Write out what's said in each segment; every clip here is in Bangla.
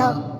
の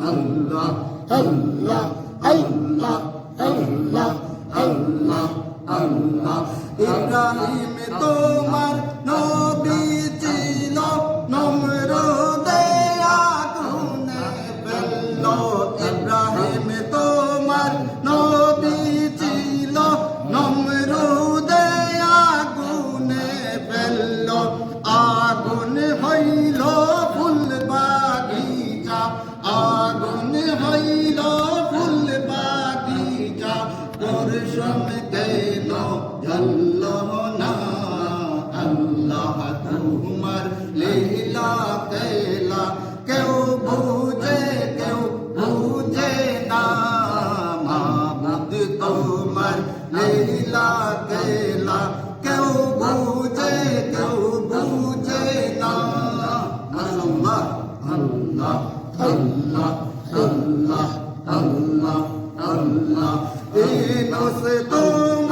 আল্লাহ আল্লাহ আল্লাহ আল্লাহ আল্লাহ আল্লাহ ইব্রাহিম তোমার নবী আল্লাহ তোমার লীলা কেলা। কেউ বুঝে কেউ বুঝে না। মাহমুদ তোমার লীলা কেলা। কেউ বুঝে কেউ বুঝে না। আল্লাহ আল্লাহ আল্লাহ আল্লাহ আল্লাহ আল্লাহ। এই নসে তোমার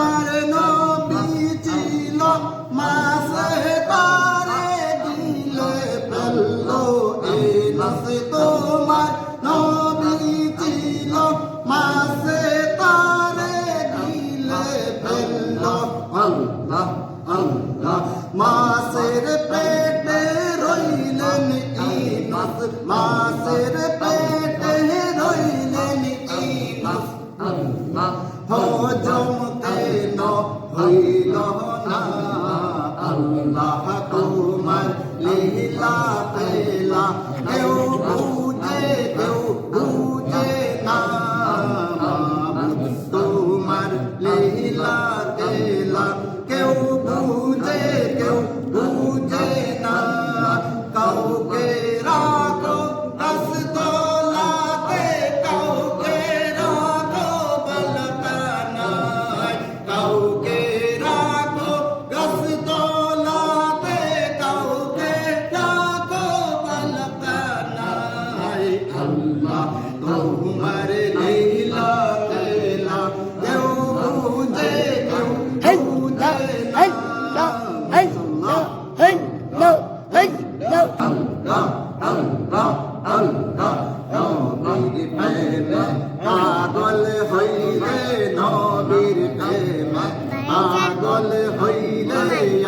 আল্লাহ তোমার লীলা তেলা কেউ বুঝে কেউ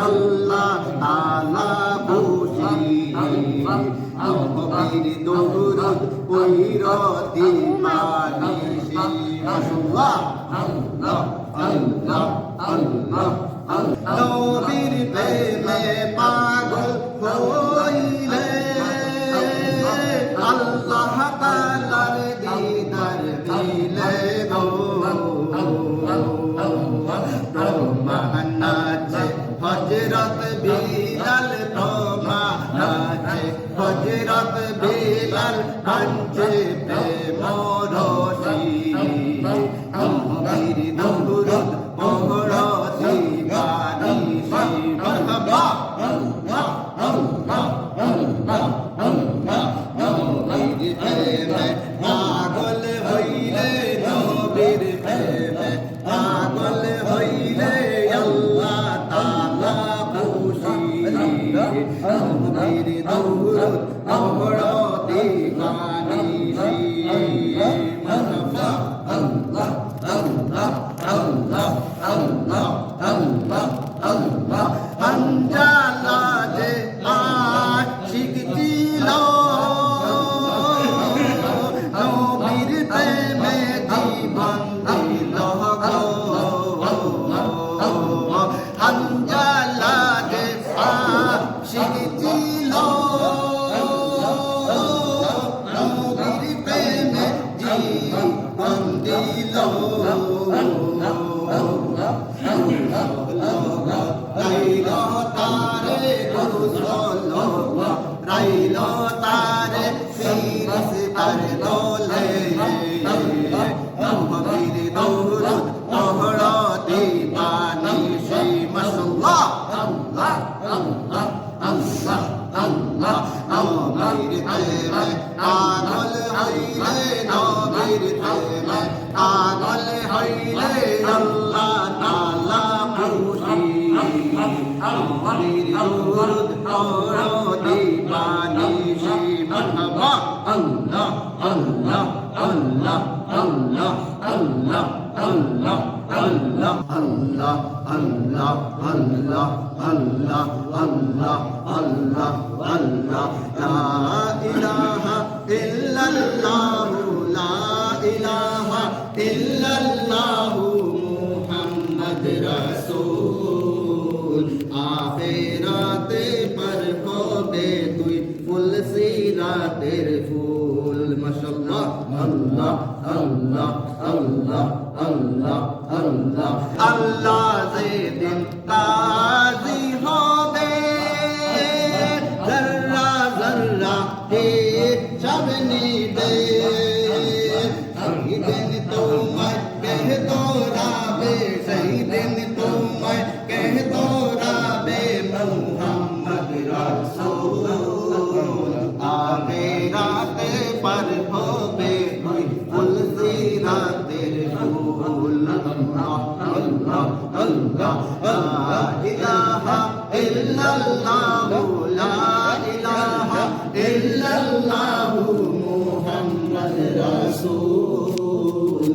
আল্লাহ তালা বুঝি। নবীর দৌরত কইর দিমানি আল্লাহ আল্লাহ আল্লাহ আল্লাহ। নবীর প্রেমে পাগল হইলে, আল্লাহ তাআলার কাঞ্চে প্রেম রসি গম্ভীর দুরুদ মোহরসি বাণী মরহবা গম্ভীর প্রেমে পাগল হইলে নবীর প্রেমে। I'm not si, মাশাআল্লাহ আল্লাহ আল্লাহ আল্লাহ আল্লাহ আল্লাহর প্রেমে পাগল হইলে নবীর প্রেমে পাগল হইলে আল্লাহ তাআলা খুশি আল্লাহর আল্লাহর আল্লাহর দিবানি শিবাবা আল্লাহ আল্লাহ আল্লাহ আল্লাহ আল্লাহ আল্লাহ আল্লাহ আল্লাহ আল্লাহ আল্লাহ আল্লাহ আল্লাহ আল্লাহ আল্লাহ আল্লাহ। লা ইলাহা ইল্লাল্লাহ লা ইলাহা ইল্লাল্লাহ মুহাম্মদ রাসূল রসুল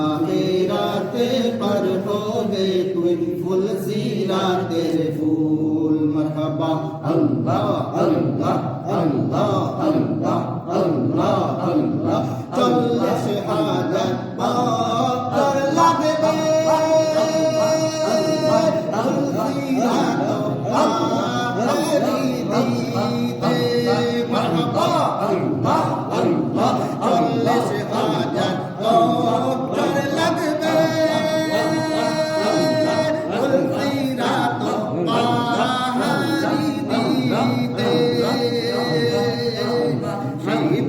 আখেরাতে পর হবে তুই ফুল সিরাতের ফুল। মরহবা আল্লাহ আল্লাহ।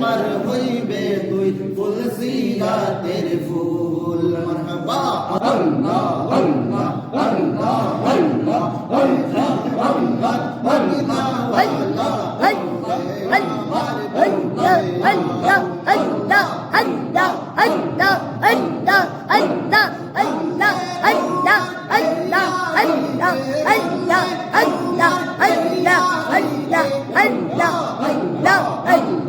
পার হইবে তুই তুলসিরাতের ফুল মারহাবা আল্লাহ আল্লাহ আল্লাহ আল্লাহ আল্লাহ আল্লাহ আল্লাহ আল্লাহ Hey!